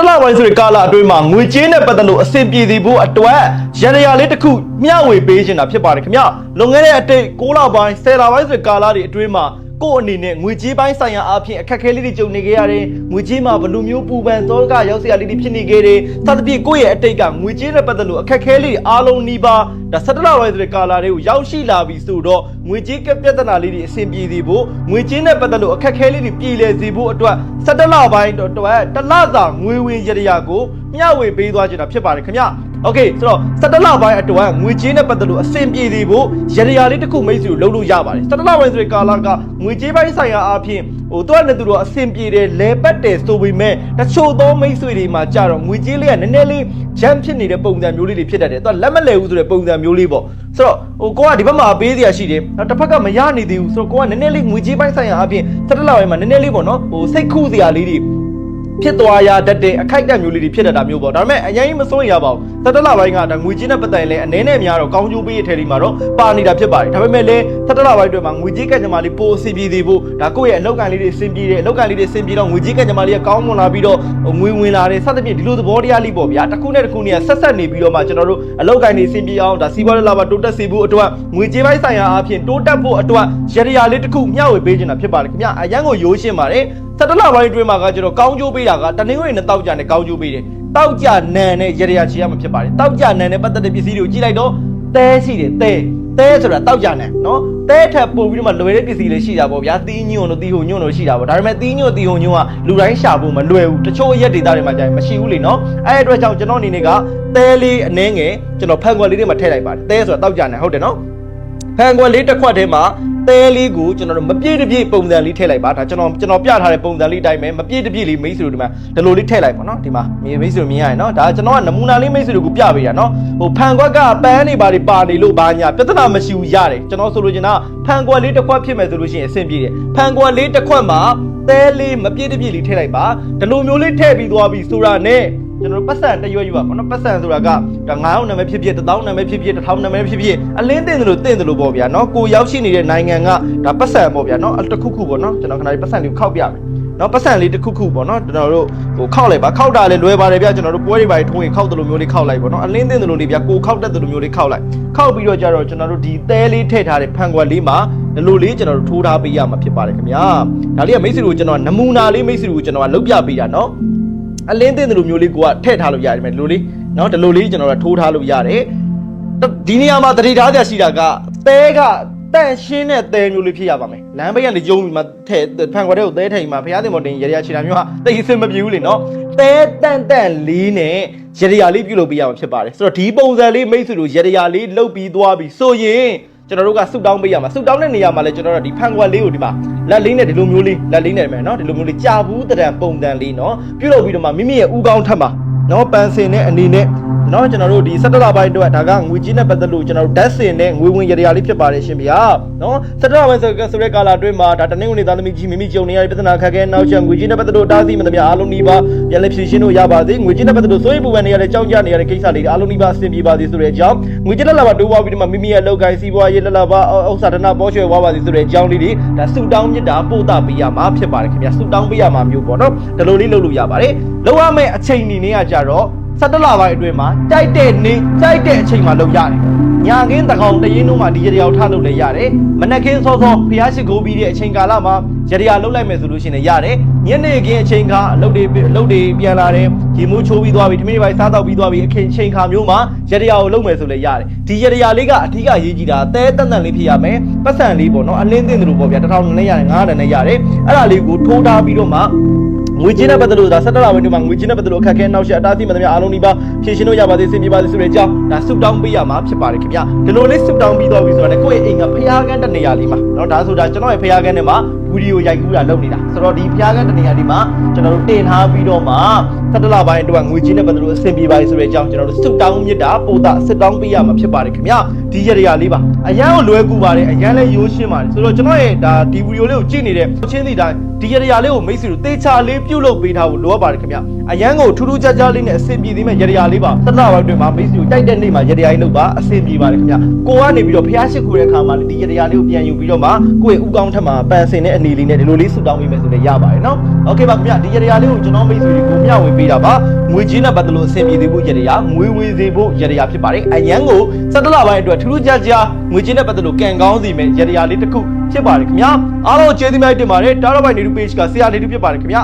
တလပိုင်းဆိုတဲ့ကာလအတွင်းမှာငွေကြေးနဲ့ပတ်သက်လို့အဆင်ပြေစီဖို့အတွက်ရန်ရရာလေးတစ်ခုမျှဝေပေးခြင်းတာဖြစ်ပါတယ်ခင်ဗျလွန်ခဲ့တဲ့အတိတ်6လပိုင်း10လပိုင်းဆိုတဲ့ကာလတွေအတွင်းမှာ ကိုယ့်အနေနဲ့ငွေကြေးပိုင်းဆိုင်ရာအဖြစ်အခက်အခဲလေးတွေကြုံနေခဲ့ရတယ်ငွေကြေးမှာဘယ်လိုမျိုးပူပန်သောကရောက်စရာလေးတွေဖြစ်နေခဲ့တယ်စသဖြင့်ကိုယ့်ရဲ့အတိတ်ကငွေကြေးနဲ့ပတ်သက်လို့အခက်အခဲလေးတွေအားလုံးနှီးပါဒါ17လပိုင်းဆိုတဲ့ကာလတွေကိုရောက်ရှိလာပြီဆိုတော့ငွေကြေးကပြဿနာလေးတွေအဆင်ပြေစေဖို့ငွေကြေးနဲ့ပတ်သက်လို့အခက်အခဲလေးတွေပြည်လည်စေဖို့အတွက်17လပိုင်းတော့တစ်လစာငွေဝင်ရရကိုမျှဝေပေးသွားကြတာဖြစ်ပါတယ်ခင်ဗျ โอเคဆိုတော့17လပိုင်းအတွင်းငွေကြေးနဲ့ပတ်သက်လို့အဆင်ပြေစေဖို့ရရရာလေးတစ်ခုမိတ်ဆွေတို့လုပ်လို့ရပါတယ်17လပိုင်းဆိုတဲ့ကာလကငွေကြေးပိုင်းဆိုင်ရာအဖြစ်ဟိုတော့နဲ့သူတို့အဆင်ပြေတယ်လဲပတ်တယ်ဆိုပေမဲ့တချို့သောမိတ်ဆွေတွေမှာကြတော့ငွေကြေးလေးကနည်းနည်းလေးဂျမ်ဖြစ်နေတဲ့ပုံစံမျိုးလေးတွေဖြစ်တတ်တယ်သူကလက်မလဲဘူးဆိုတဲ့ပုံစံမျိုးလေးပေါ့ဆိုတော့ဟိုကိုကဒီဘက်မှာပေးစရာရှိတယ်နောက်တစ်ဖက်ကမရနေသေးဘူးဆိုတော့ကိုကနည်းနည်းလေးငွေကြေးပိုင်းဆိုင်ရာအဖြစ်17လပိုင်းမှာနည်းနည်းလေးပေါ့နော်ဟိုစိတ်ခုစရာလေးတွေ ဖြစ်သွားရတတ်တဲ့အခိုက်အတန့်မျိုးလေးတွေဖြစ်တတ်တာမျိုးပေါ့ဒါပေမဲ့အရင်မစိုးရပါဘူးသ တ္တလပိုင်းကဒါငွေကြေးနဲ့ပတ်သက်ရင်လည်းအနေနဲ့များတော့ကောင်းကျိုးပေးရတဲ့ထဲဒီမှာတော့ပါနေတာဖြစ်ပါတယ်ဒါပေမဲ့လည်းသတ္တလပိုင်းတွေမှာငွေကြေးကံကြမ္မာလေးပိုအဆင်ပြေသေးဖို့ဒါကိုယ့်ရဲ့အလောက်ကန်လေးတွေအဆင်ပြေတယ်အလောက်ကန်လေးတွေအဆင်ပြေတော့ငွေကြေးကံကြမ္မာလေးကကောင်းမွန်လာပြီးတော့ငွေဝင်လာတယ်စသဖြင့်ဒီလိုသဘောတရားလေးပေါ့ဗျာတစ်ခုနဲ့တစ်ခုနဲ့ဆက်ဆက်နေပြီးတော့မှကျွန်တော်တို့အလောက်ကန်တွေအဆင်ပြေအောင်ဒါစီးပွားရေးလာပါတိုးတက်စေဖို့အတွက်ငွေကြေးပိုင်းဆိုင်ရာအဖြစ်တိုးတက်ဖို့အတွက်ရရရာလေးတစ်ခုမျှဝေပေးခြင်းတာဖြစ်ပါတယ်ခင်ဗျအရန်ကိုရိုးရှင်းပါတယ်စက်တလပိုင်းအတွင်းမှာကကျတော့ကောင်းကျိုးပေးတာကတနင်္ဂနွေနဲ့တောက်ကြနဲ့ကောင်းကျိုးပေးတယ်။ တောက်ကြနန်နဲ့ရရရချီရမှာဖြစ်ပါတယ်။တောက်ကြနန်နဲ့ပတ်သက်တဲ့ပစ္စည်းတွေကိုကြည့်လိုက်တော့တဲရှိတယ်တဲတဲဆိုတာတောက်ကြနန်နော်တဲထပ်ပို့ပြီးတော့မှလွယ်တဲ့ပစ္စည်းလေးရှိတာပေါ့ဗျာ။တီးညွန့်တို့တီးဟိုညွန့်တို့ရှိတာပေါ့။ဒါပေမဲ့တီးညွန့်တီးဟိုညွန့်ကလူတိုင်းရှာဖို့မလွယ်ဘူး။တချို့ရက်ဒေတာတွေမှာကြာရင်မရှိဘူးလေနော်။အဲ့ဒီအတွက်ကြောင့်ကျွန်တော်အနေနဲ့ကတဲလေးအနှဲငယ်ကျွန်တော်ဖန်ခွက်လေးတွေမှာထည့်လိုက်ပါတယ်။တဲဆိုတာတောက်ကြနန်ဟုတ်တယ်နော်။ ဖန်ခွက်လေးတစ်ခွက်ထဲမှာတဲလေးကိုကျွန်တော်တို့မပြည့်တပြည့်ပုံစံလေးထည့်လိုက်ပါဒါကျွန်တော်ကျွန်တော်ပြထားတဲ့ပုံစံလေးအတိုင်းပဲမပြည့်တပြည့်လေးမိတ်ဆွေတို့ဒီမှာဒီလိုလေးထည့်လိုက်ပါနော်ဒီမှာမိတ်ဆွေတို့မြင်ရရင်နော်ဒါကျွန်တော်ကနမူနာလေးမိတ်ဆွေတို့ကိုပြပေးတာနော်ဟိုဖန်ခွက်ကပန်းနေပါတွေပါနေလို့ဘာညာပြဿနာမရှိဘူးရတယ်ကျွန်တော်ဆိုလိုချင်တာဖန်ခွက်လေးတစ်ခွက်ဖြစ်မယ်ဆိုလို့ရှိရင်အဆင်ပြေတယ်ဖန်ခွက်လေးတစ်ခွက်မှာတဲလေးမပြည့်တပြည့်လေးထည့်လိုက်ပါဒီလိုမျိုးလေးထည့်ပြီးသွားပြီဆိုတာနဲ့ ကျွန်တော်တို့ပတ်စံတရွရွပါပေါ့နော်ပတ်စံဆိုတာကဒါ9000နာမည်ဖြစ်ဖြစ်1000နာမည်ဖြစ်ဖြစ်1000နာမည်ဖြစ်ဖြစ်အလင်းတင်တယ်လို့တင်တယ်လို့ပေါ့ဗျာနော်ကိုရောက်ရှိနေတဲ့နိုင်ငံကဒါပတ်စံပေါ့ဗျာနော်အတစ်ခုခုပေါ့နော်ကျွန်တော်ခဏလေးပတ်စံလေးကိုခောက်ပြမယ်နော်ပတ်စံလေးတစ်ခုခုပေါ့နော်ကျွန်တော်တို့ဟိုခောက်လိုက်ပါခောက်တာလည်းလွယ်ပါတယ်ဗျာကျွန်တော်တို့ပွဲတွေပါထုံးရင်ခောက်တယ်လို့မျိုးလေးခောက်လိုက်ပေါ့နော်အလင်းတင်တယ်လို့လေးဗျာကိုခောက်တတ်တယ်လို့မျိုးလေးခောက်လိုက်ခောက်ပြီးတော့ကြတော့ကျွန်တော်တို့ဒီသဲလေးထည့်ထားတဲ့ဖန်ကွက်လေးမှာဒီလိုလေးကျွန်တော်တို့ထိုးထားပေးရမှာဖြစ်ပါတယ်ခင်ဗျာဒါလေးကမိတ်ဆွေတို့ကျွန်တော်နမူနာလေးမိတ်ဆွေတို့ကျွန်တော်ကလုပ်ပြပေးတာနော် အလင်းသိတဲ့လိုမျိုးလေးကိုကထည့်ထားလို့ရတယ်ဒါပေမဲ့ဒီလိုလေးနော်ဒီလိုလေးကျွန်တော်တို့ထိုးထားလို့ရတယ်ဒီနေရာမှာတတိထားကြရှိတာကတဲကတန့်ရှင်းတဲ့တဲမျိုးလေးဖြစ်ရပါမယ်လမ်းဘေးကနေကျုံပြီးမှထဲဖန်ခွက်တဲ့ကိုတဲထိုင်မှာဘုရားသခင်ပေါ်တင်ရရချီတာမျိုးဟာတိတ်အဆင်မပြေဘူးလေနော်တဲတန့်တန့်လေးနဲ့ရရလေးပြုတ်လုပ်ပေးရမှာဖြစ်ပါတယ်ဆိုတော့ဒီပုံစံလေးမိတ်ဆွေတို့ရရလေးလှုပ်ပြီးသွားပြီဆိုရင် ကျွန်တော်တို့ကဆူတောင်းပေးရမှာဆူတောင်းတဲ့နေရာမှာလည်းကျွန်တော်တို့ဒီဖန်ကွက်လေးကိုဒီမှာလက်လေးနဲ့ဒီလိုမျိုးလေးလက်လေးနဲ့မယ်နော်ဒီလိုမျိုးလေးကြာဘူးတံပုံတန်လေးနော်ပြုတ်လုပ်ပြီးတော့မှမိမိရဲ့ဥကောင်းထက်မှာနော်ပန်စင်နဲ့အနေနဲ့ เนาะကျွန်တော်တို့ဒီ17လပိုင်းအတွက်ဒါကငွေကြီးနဲ့ပတ်သက်လို့ကျွန်တော်တို့ဓာတ်စင်နဲ့ငွေဝင်ရရလေးဖြစ်ပါတယ်ရှင်ဗျာเนาะ17လပိုင်းဆိုဆိုတဲ့ကာလအတွင်းမှာဒါတနင်္ဂနွေသားသမီးကြီးမိမိကြုံနေရတဲ့ပြဿနာခက်ခဲနောက်ချက်ငွေကြီးနဲ့ပတ်သက်လို့တားဆီးမသမျှအားလုံးနှီးပါပြန်လည်ဖြေရှင်းလို့ရပါစေငွေကြီးနဲ့ပတ်သက်လို့စိုးရိမ်ပူပန်နေရတဲ့ကြောင်းကြနေရတဲ့ကိစ္စလေးတွေအားလုံးနှီးပါအဆင်ပြေပါစေဆိုတဲ့အကြောင်းငွေကြီးလက်လာပါတိုးပွားပြီးတော့မှမိမိရဲ့လောက်ကိုင်းစီးပွားရေးလက်လာပါဥစ္စာဒနာပေါ်ရွှဲဝါပါစေဆိုတဲ့အကြောင်းလေးတွေဒါဆူတောင်းမြစ်တာပို့တာပေးရမှာဖြစ်ပါတယ်ခင်ဗျာဆူတောင်းပေးရမှာမျိုးပေါ့နော်ဒီလိုလေးလုပ်လို့ရပါတယ်လောက်ရမယ့်အချိန်နေနေကကြတော့ 17လပိုင်းအတွင်းမှာတိုက်တဲ့နေတိုက်တဲ့အချိန်မှာလုပ်ရတယ်။ညာခင်းတကောင်တရင်တို့မှာဒီရတရားထားလုပ်လည်းရတယ်။မနက်ခင်းစောစောဖျားရှိခိုးပြီးတဲ့အချိန်ကာလမှာရတရားလုပ်လိုက်မယ်ဆိုလို့ရှိရင်လည်းရတယ်။ညနေခင်းအချိန်ကအလုပ်တွေအလုပ်တွေပြန်လာတယ်။ရေမိုးချိုးပြီးသွားပြီ။တမီးပိုင်းစားတော့ပြီးသွားပြီ။အချိန်ချိန်ခါမျိုးမှာရတရားကိုလုပ်မယ်ဆိုလည်းရတယ်။ဒီရတရားလေးကအထူးရေးကြည့်တာတဲတန်တန်လေးဖြစ်ရမယ်။ပတ်စံလေးပေါ့နော်။အလင်းတင်တယ်လို့ပေါ့ဗျာ။တစ်ထောင်နဲ့ရတယ်900နဲ့ရတယ်။အဲ့ဒါလေးကိုထိုးထားပြီးတော့မှ ငွေချင်းနဲ့ပတ်သက်လို့ဒါ17လပိုင်းတွေမှာငွေချင်းနဲ့ပတ်သက်လို့အခက်အခဲနောက်ဆက်အတားဆီးမှန်သမျှအားလုံးဒီပါဖြည့်ရှင်းလို့ရပါသေးစင်ပြပါသေးဆိုတဲ့အကြောင်းဒါဆုတောင်းပေးရမှာဖြစ်ပါတယ်ခင်ဗျဒီလိုလေးဆုတောင်းပြီးတော့ပြီဆိုတော့ကိုယ့်ရဲ့အိမ်ကဖျားကန်းတဲ့နေရာလေးမှာเนาะဒါဆိုတာကျွန်တော်ရဲ့ဖျားကန်းထဲမှာ ဗီဒီယိုရိုက်ကူးတာလုပ်နေတာဆိုတော့ဒီဖျားကန်းတဲ့နေရာဒီမှာကျွန်တော်တို့တင်ထားပြီးတော့မှ17လပိုင်းအတွက်ငွေချင်းနဲ့ပတ်သက်လို့အဆင်ပြေပါသေးဆိုတဲ့အကြောင်းကျွန်တော်တို့ဆုတောင်းမြစ်တာပို့တာဆုတောင်းပေးရမှာဖြစ်ပါတယ်ခင်ဗျဒီရရလေးပါအရန်ကိုလွယ်ကူပါတယ်အရန်လည်းရိုးရှင်းပါတယ်ဆိုတော့ကျွန်တော်ရဲ့ဒါဒီဗီဒီယိုလေးကိုကြည့်နေတဲ့ချင်းစီတိုင်းဒီရရလေးကိုမိတ်ဆွေတို့တေချာလေးပြုတ်လုပ်ပေးထားဖို့လိုအပ်ပါတယ်ခင်ဗျအရန်ကိုထူးထူးခြားခြားလေးနဲ့အဆင်ပြေသေးမဲ့ရရလေးပါတနပိုင်းတွင်မှာမိတ်ဆွေကိုတိုက်တဲ့နေ့မှာရရလေးလုပ်ပါအဆင်ပြေပါတယ်ခင်ဗျကိုကနေပြီးတော့ဖျားရှိခိုးတဲ့အခါမှာဒီရရလေးကိုပြန်ယူပြီးတော့မှကိုယ့်ရဲ့ဥကောင်းထက်မှာပန်စင်တဲ့အနေလေးနဲ့ဒီလိုလေးဆူတောင်းပေးမယ်ဆိုလည်းရပါတယ်နော်โอเคပါခင်ဗျဒီရရလေးကိုကျွန်တော်မိတ်ဆွေတွေကိုမျှဝေပေးတာပါငွေကြီးနဲ့ပတ်သက်လို့အဆင်ပြေသေးဖို့ရရငွေဝေစေဖို့ရရဖြစ်ပါတယ်အရန်ကိုစက်တလပိုင်းအတွက်ထူးထူးခြားခြားငွေကြီးနဲ့ပတ်သက်လို့ကံကောင်းစီမဲ့ရရလေးတစ်ခုဖြစ်ပါတယ်ခင်ဗျအားလုံးကျေးဇူးများတင်ပါတယ်တားတော့ဘိုင်နေတူ page ကဆရာနေတူဖြစ်ပါတယ်ခင်ဗျ